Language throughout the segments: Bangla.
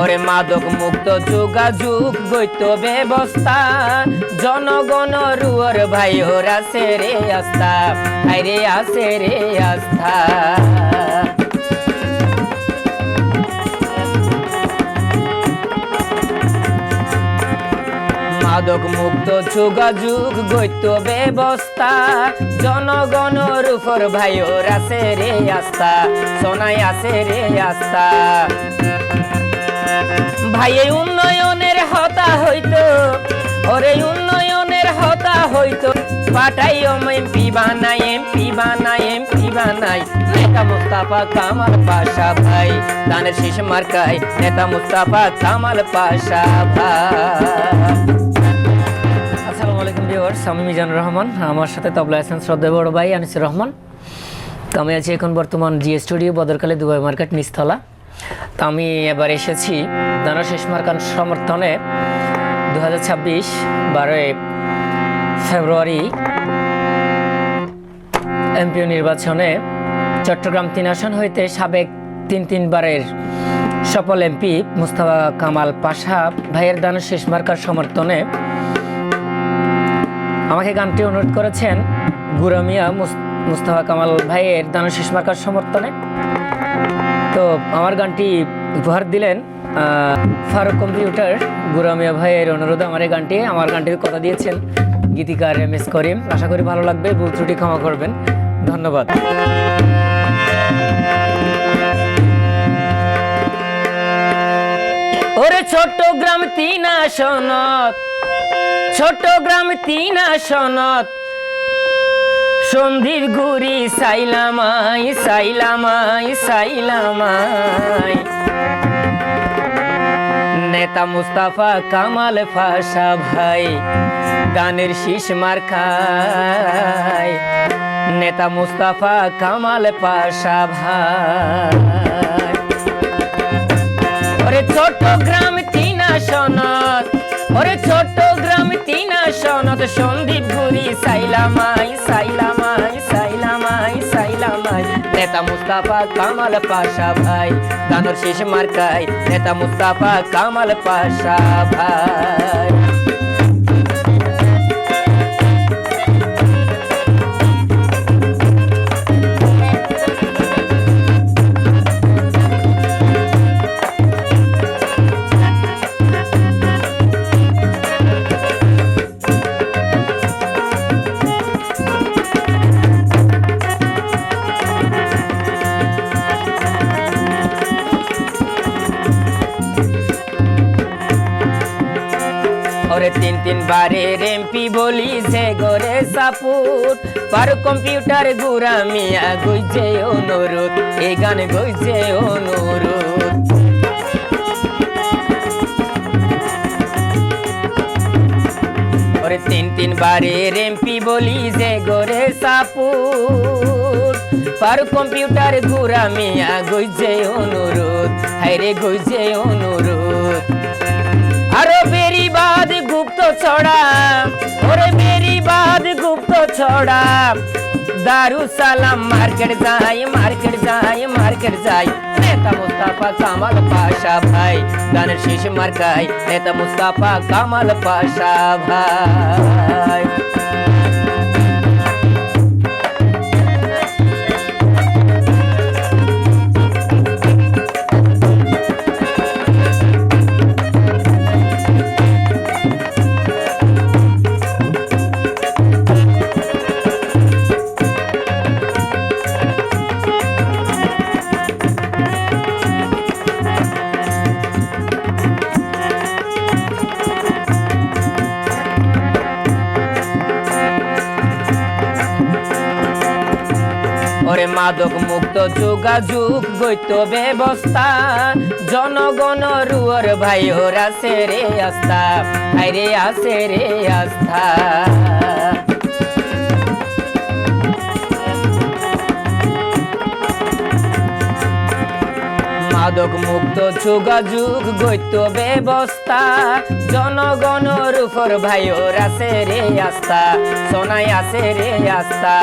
ওরে মাদক মুক্ত যোগাযোগ গৈত ব্যবস্থা। জনগণ রুয়ার ভাই ওরা সে রে আস্থা। আরে আসে রে আস্থা। মাদক মুক্ত যোগাযোগ গৈত ব্যবস্থা। জনগণর উপর ভাই ওরা সে রে আস্থা। সোনাই আছে রে আস্থা। ভাই, এই উন্নয়নের হতা হইতো। ওরে উন্নয়নের হতা হইতো। পাঠাই এমপি বানাই এমপি বানাই এমপি বানাই। নেতা মুস্তাফা কামাল পাশা ভাই দানের শেষ মার্কাই নেতা মুস্তাফা কামাল পাশা ভাই। আসসালামু আলাইকুম ভিউয়ার্স আমি মিজানুর রহমান। আমার সাথে তবলা আছেন শ্রদ্ধা বড় ভাই, আনিসুর রহমান। আমি আছি এখন বর্তমান G studio Badarkali Dubai market নিস্তলা তো আমি এবার এসেছি দানা শেষ মার্কান সমর্থনে দু হাজার ছাব্বিশ বারোই ফেব্রুয়ারি এমপিও নির্বাচনে চট্টগ্রাম তিন আসন হইতে সাবেক তিন তিনবারের সফল এমপি মুস্তাফা কামাল পাশা ভাইয়ের দানা শেষ মার্কার সমর্থনে আমাকে গানটি অনুরোধ করেছেন গুরামিয়া মুস- মুস্তাফা কামাল ভাইয়ের দানশীষ মার্কার সমর্থনে। তো আমার গানটি উপহার দিলেন ফারুক কম্পিউটার গুরামিয়া ভাইয়ের অনুরোধে আমার এই গানটি, আমার গানটির কথা দিয়েছেন গীতিকার এম এস করিম। আশা করি ভালো লাগবে, ভুল ত্রুটি ক্ষমা করবেন। ধন্যবাদ। ওরে চট্টগ্রাম তিন আসনত চট্টগ্রাম তিন আসনত সন্ধির গুড়ি সাইলামাই সাইলামাই সাইলামাই। নেতা মুস্তাফা কামাল ফাশা ভাই, গানের শীষ মার খায় নেতা মুস্তাফা কামাল পাশা ভাই। ওরে চট্টগ্রাম তিন আসনত ওরে চট্টগ্রাম তিন আসনত সন্দীপ ঘুরি সাইলামাই সাইলামাই সাইলামাই সাইলামাই। নেতা মুস্তাফা কামাল পাশা ভাই গানোর শেষ মার্কাই নেতা মুস্তাফা কামাল পাশা ভাই। তিন তিন বারের এমপি বলি যে গরে সাপুট পার কম্পিউটার গুড়া মিয়া গুইজে অনুরোধ এই গান গুইজে অনুরোধ। ওরে তিন তিন বারের এমপি বলি যে গরে সাপুট পার কম্পিউটার গুড়া মিয়া গুইজে অনুরোধ হাইরে গুইজে অনুরোধ। আরও বেরিবাদ গুপ্ত ছড়া, ওরে বেরিবাদ গুপ্ত ছড়া। দারু সালাম মার্কেট যাই মার্কেট যাই মার্কেট যাই। নেতা মুস্তাফা কামাল পাশা ভাই, গানের শেষ মার্কাই, নেতা মুস্তাফা কামাল পাশা ভাই। ওরে মাদক মুক্ত যোগাযোগ গৈত ব্যবস্থা। জনগণ রুয়ার ভাই, ওরা সে রে আস্থা। আরে আসে রে আস্থা। মাদক মুক্ত যোগাযোগ গৈত ব্যবস্থা। জনগণর উপর ভাই, ওরা সে রে আস্থা। সোনাই আছে রে আস্থা।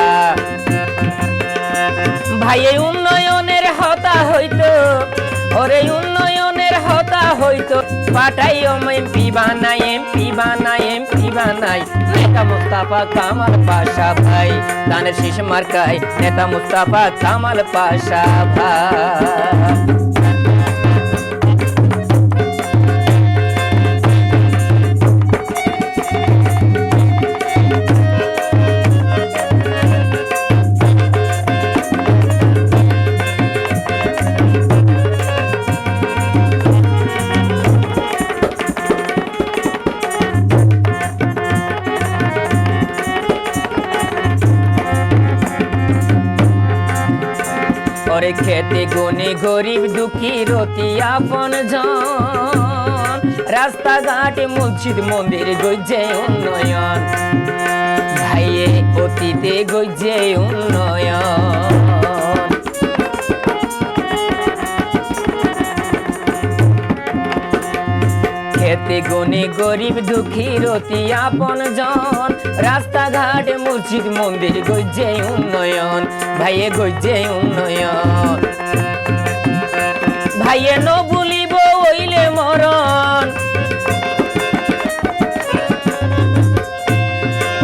ভাই এই উন্নয়নের হতা হইত। ওরে, উন্নয়নের হতা হইতো। পাঠাই এমপি বানাই এমপি বানাই এমপি বানাই। নেতা মুস্তাফা কামাল পাশা ভাই, দানের শীষ মার্কায়, নেতা মুস্তাফা কামাল পাশা ভাই। ওরে খেতে গনে গরিব দুঃখী রতি আপন জন। রাস্তাঘাট, মসজিদ, মন্দির গইজে উন্নয়ন। ভাইয়ে অতীতে গইজে উন্নয়ন। খেতে গনে গরিব দুঃখী রতি আপন জন। রাস্তাঘাট, মসজিদ, মন্দির গইজে উন্নয়ন। ভাইয়ে গইজে উন্নয়ন। ভাইয়ে ন ভুলিব ওইলে মরণ।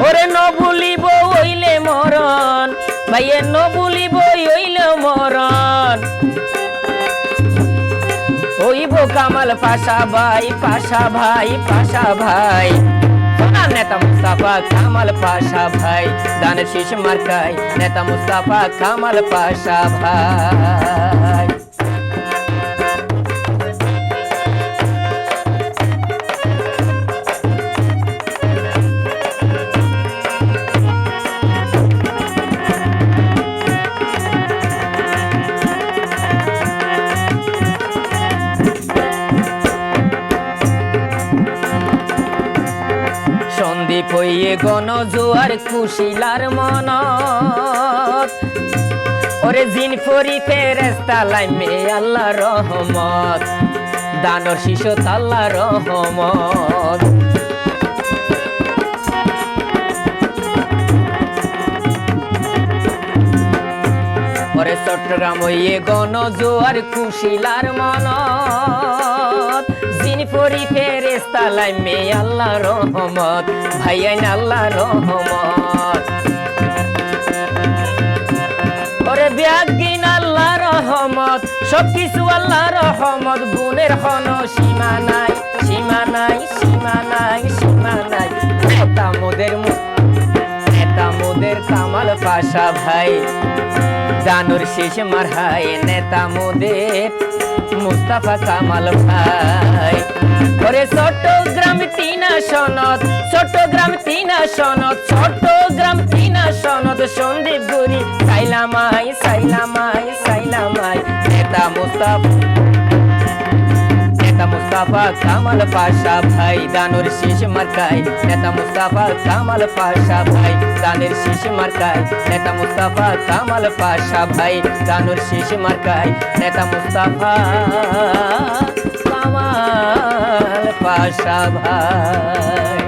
ওরে ন ভুলিব ওইলে মরণ, ভাইয়ে ন ভুলিব ওইলে মরণ। ওইব কামাল পাশা ভাই পাশা ভাই পাশা ভাই। নেতা মুস্তাফা কামাল পাশা ভাই দান শীষ মার্কাই নেতা মুস্তাফা কামাল পাশা ভাই। হইয়ে গণ জোয়ার কুশিলার মন ওরে জিন ফরি ফেরেস্তা লাইমে আল্লাহ রহমত, দানর শিশু তাল্লা রহমত। ওরে চট্টগ্রাম হইয়ে গণ জোয়ার কুশিলার মন ফরি ফেরেস্তা লাইমে আল্লাহ রহমত ভাইয়াইন আল্লাহ রহমত। ওরে ব্যাগিন আল্লাহ রহমত, সবকিছু আল্লাহ রহমত, গুণের হন সীমা নাই সীমা নাই সীমা নাই সীমা নাই। নেতা মোদের মু- নেতা মোদের কামাল পাশা ভাই দানুর শেষ মারহাই নেতা মোদের মুস্তাফা কামাল ভাই। ওরে চট্টগ্রাম তিনা সনদ চট্টগ্রাম তিনা সনদ চট্টগ্রাম তিনা সনদ সন্দীপ গুরি সাইলামাই সাইলামাই সাইলামাই। নেতা মুস্তাফা মুস্তাফা কামাল পাশা ভাই দানুর শেষ মার্কাই নেতা মুস্তাফা কামাল পাশা ভাই দানের শেষ মার্কাই নেতা মুস্তাফা কামাল পাশা ভাই দানুর শেষ মার্কাই নেতা মুস্তাফা কামাল পাশা ভাই।